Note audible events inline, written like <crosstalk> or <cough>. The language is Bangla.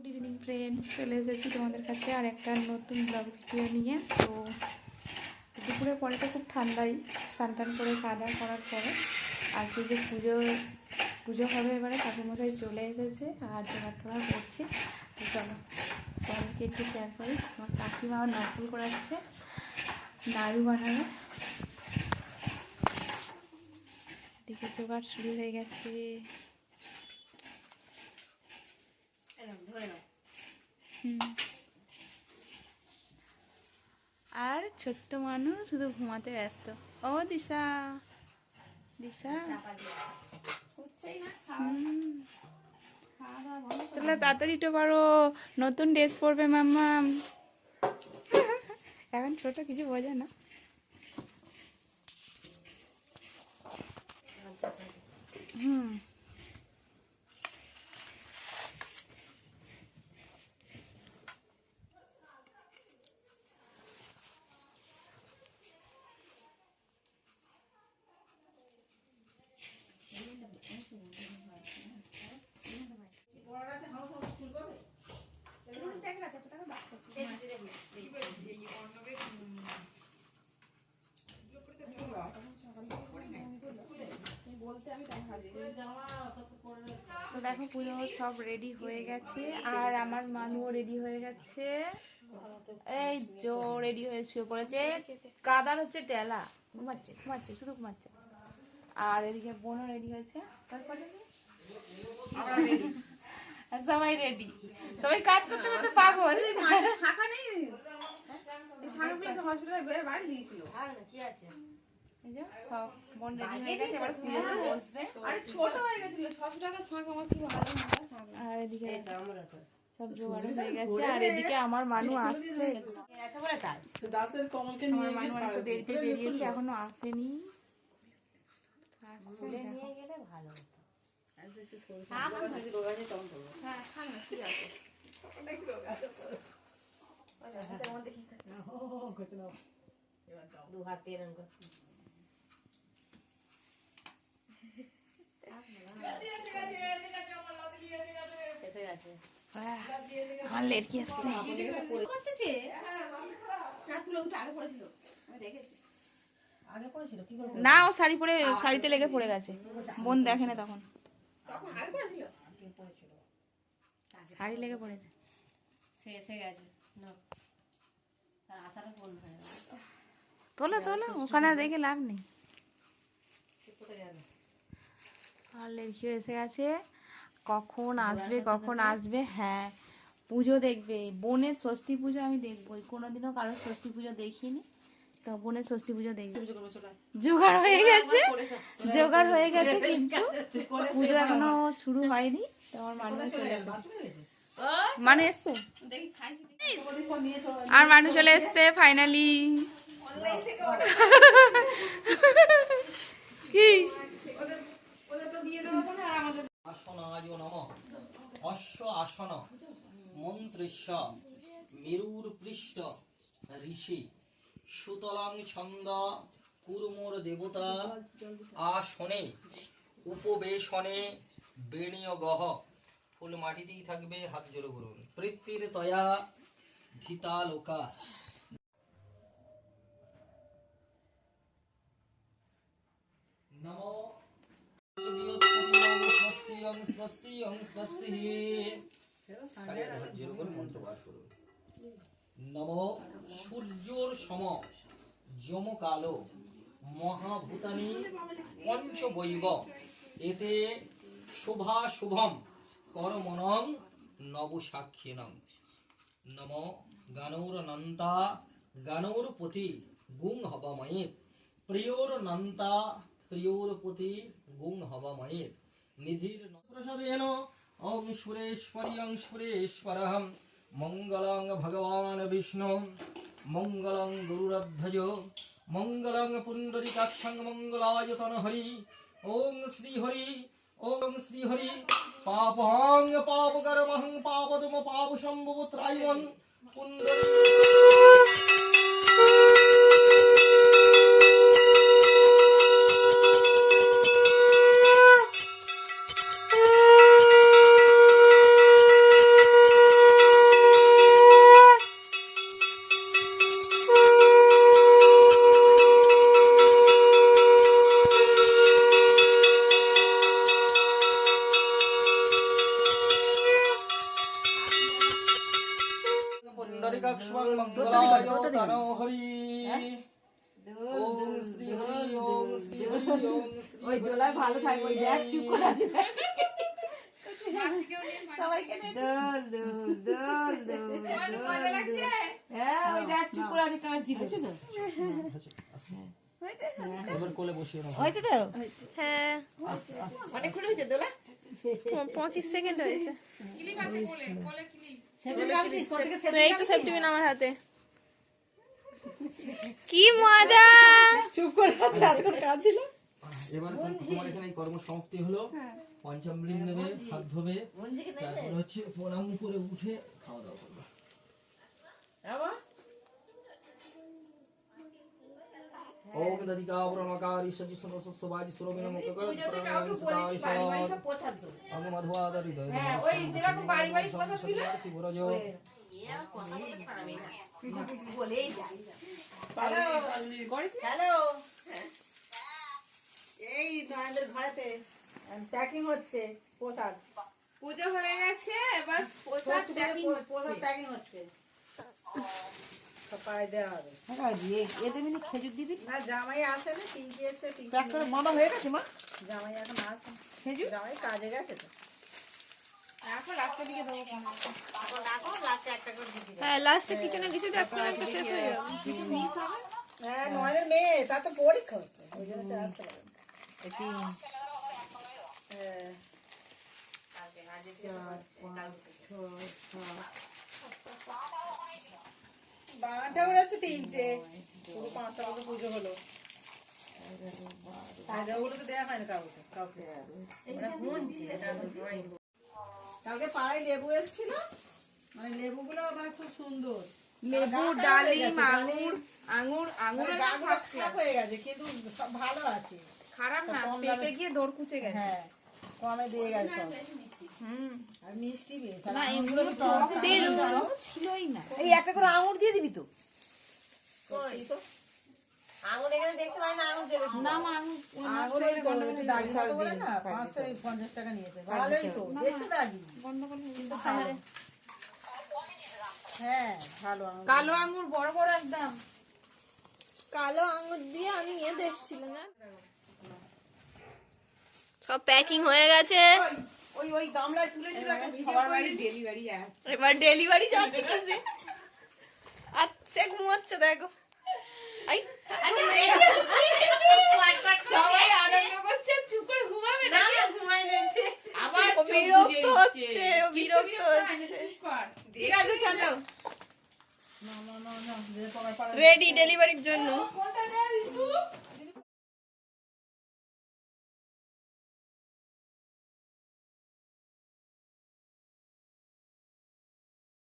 গুড ইভিনিং ফ্রেন্ড চলে এসেছি তোমাদের কাছে আর একটা নতুন ব্লগ ভিডিও নিয়ে। তো দুপুরের পরে তো খুব ঠান্ডাই। স্নান টান করে খাওয়া করার পরে আজকে যে পুজো পুজো হবে এবারে ঠাকুরমশাই চলে এসেছে আর জোগাড় টোগাড় করছি। তো চলো, তোমাদেরকে একটু শেয়ার করি। আমার কাকিমা আমার নারকেল করাচ্ছে, নাড়ু বানাবে। এদিকে জোগাড় শুরু হয়ে গেছে। আর ছোট্ট মানুষ শুধু ঘুমাতে ব্যস্ত। ও দিশা। দিশা। চলো তাড়াতাড়ি তো পারো নতুন ড্রেস পরবে মাম্মা এখন ছোট কিছু বোঝে না। হুম। তো দেখো পুজো সব রেডি হয়ে গেছে আর আমার মানুও রেডি হয়ে গেছে। এই জো রেডি হয়ে শুয়ে পড়েছে। কাদার হচ্ছে টেলা। ঘুমাচ্ছে ঘুমাচ্ছে শুধু ঘুমাচ্ছে। আর এদিকে বোনও রেডি হয়েছে। তারপরে? <laughs> সবাই রেডি সবাই কাজ করতে করতে পাগল। শাখা নেই। শাখাগুলো হসপিটালে বাড়ি দিয়েছিল এই যে সব বোন রেডি হয়ে গেছে এবার পুজোতে বসবে। আরে ছোট হয়ে গেছিল ছশো টাকার শাঁখ আমার কি ভালো মতো শাঁখ আর এদিকে সব জোগাড় হয়ে গেছে আর এদিকে আমার মানু আসছে। দাঁতের কমলকে নিয়ে মানু অনেকটা দেরিতে বেরিয়েছে এখনও আসেনি। দু হাতে এরকম পড়েছিল কি করব না ও শাড়ি পরে শাড়িতে লেগে পড়ে গেছে। বোন দেখে না তখন। শাড়ি লেগে পড়েছে সে এসে গেছে। তোলো তোলো ওখানে রেখে লাভ নেই। কোথায় আর লেটকিও এসে গেছে কখন আসবে কখন আসবে? হ্যাঁ। পুজো দেখবে বোনের ষষ্ঠী পুজো আমি দেখবোই কোনোদিনও কারোর ষষ্ঠী পুজো দেখিনি তো বোনের ষষ্ঠী পুজো দেখবে। জোগাড় হয়ে গেছে জোগাড় হয়ে গেছে কিন্তু পুজো এখনও শুরু হয়নি তো আমার মানুষ চলে মানে এসছে? দেখি খাই কি আর মানুষ চলে এসছে ফাইনালি <laughs> কি? ঋষি ছন্দ দেবতা আসনে উপবেশনে ফুল মাটিতেই থাকবে হাত জোড়ো করুন। পৃথিবীর তয়া ধিতালোকা স্বস্তিয়ং স্বস্তি। পাঠ করুন নম সূর্যর সম যম কালো মহাভূতানি পঞ্চবৈব। এতে শোভা শুভম করমণং নব সাক্ষিণং নম গানৌর নন্তা গানৌর পতি গুং হবাময়েত প্রিয়োর নন্তা প্রিয়োর পতি গুং হবাময়েত নিধির প্রসাদেন ওং সুরেশ্বরীয়ং সুরেশ্বরহম। মঙ্গলং ভগবান বিষ্ণু। মঙ্গলং গুরুরধ্বজ। মঙ্গলং পুণ্ডরিকাক্ষং মঙ্গলায়তন হরি। ওং শ্রী হরি ওং শ্রী হরি পাপহং পাপকর্মহং পাপদম পাপ সম্ভবত্রায়ং পুণ্ডরী কটাক্ষং মঙ্গলায় তনো হরি ওম শ্রী হরি ওম শ্রী হরি ওম শ্রী ওই দোলায় ভালো থাকবে ওই দেখ চুপ করে আছে। সবাইকে দোল দোল দোল দোল দোল দোল। হ্যাঁ ওই দেখ চুপ করে আছে হ্যাঁ পঁচিশ সেকেন্ড হয়েছে সেটা রাখছিস কোথা এই তো সেফটি আমার হাতে। কি মজা! চুপ করে আছে এতক্ষণ কাঁদছিল এবার তোমার এখানে এই হলো। পঞ্চমৃত নেবে হাত ধোবে। তারপরে হচ্ছে প্রণাম করে উঠে খাওয়া দাওয়া করবে। ওম দদিকা ব্রহ্মকারি সজি সমস্ত বাজি সুরবিন মুখকর যদি কাউকে বলি বাড়ি বাড়ি সব প্রসাদ দেবো। অঙ্গ মধুয়াদ হৃদয় হ্যাঁ, ওই যেরকম বাড়ি বাড়ি প্রসাদ দিলে, শিবরজ হ্যালো। এই নয়নের ঘরেতে প্যাকিং হচ্ছে প্রসাদ। পুজো হয়ে গেছে এবার প্রসাদ ষষ্ঠী পুজোর packing পো- প্রসাদ প্যাকিং হচ্ছে। পায়ে দেওয়া হবে। মিনি খেজুর দিবি? না জামাই আসে না পিঙ্কি এসছে পিঙ্কি প্যাক করে মামা হয়ে গেছে মা? জামাই এখন আসে খেজুর? জামাই কাজে গেছে তো। এখন রাস্তা দিকে হ্যাঁ লাস্টে কিছু না কিছু শেষ হয়ে যাবে। কিছু মিস হবে? হ্যাঁ নয়নের মেয়ে তার তো পরীক্ষা হচ্ছে ওই জন্য সে আসতে পারে না। বারোটা উড়েছে তিনটে। পুরো পাঁচটা মতো পুজো হলো। ওগুলো তো দেওয়া হয় না কাউকে কাউকে কালকে পাড়ায় লেবু এসেছিল মানে লেবুগুলো মানে খুব সুন্দর। লেবু ডালিম আঙুর আঙুর আঙুর মানে খারাপ হয়ে গেছে কিন্তু সব ভালো আছে। খারাপ না পেকে গিয়ে দৌড় কুচে গেছে। হ্যাঁ। কমে দিয়ে গেছে হুম। আর মিষ্টি বেশ। না, আঙুরগুলো তো এমনিও টক, তেল আঙুর ছিলই না। এই একটা করে আঙুর দিয়ে দিবি তো। সত্যি তো। আঙুর এখানে দেখতে পাই না আঙুর দেবে না মা আঙুর আঙুর ওই তো দাগি মতো না? পাঁচশো পঞ্চাশ টাকা নিয়েছে। ভালোই তো। দেখতে দাগি। গন্ডগোল কিন্তু ভালো হ্যাঁ ভালো আঙুর। কালো আঙুর বড় বড় একদম। কালো আঙুর দিয়ে আমি ইয়ে দেখছিলাম না? সব প্যাকিং হয়ে গেছে। ওই ওই গামলায় তুলে দিল একটা ভিডিও সবার বাড়ি ডেলিভারি আছে। এবার ডেলিভারি যাচ্ছে কিসে? আর সে ঘুমোচ্ছে দেখো। আই সবাই আনন্দ করছে চুপ করে ঘুমাবে না আবার ও চোখ বিরক্ত হচ্ছে, ও বিরক্ত হচ্ছে। ঠিক আছে চলো। রেডি ডেলিভারির জন্য।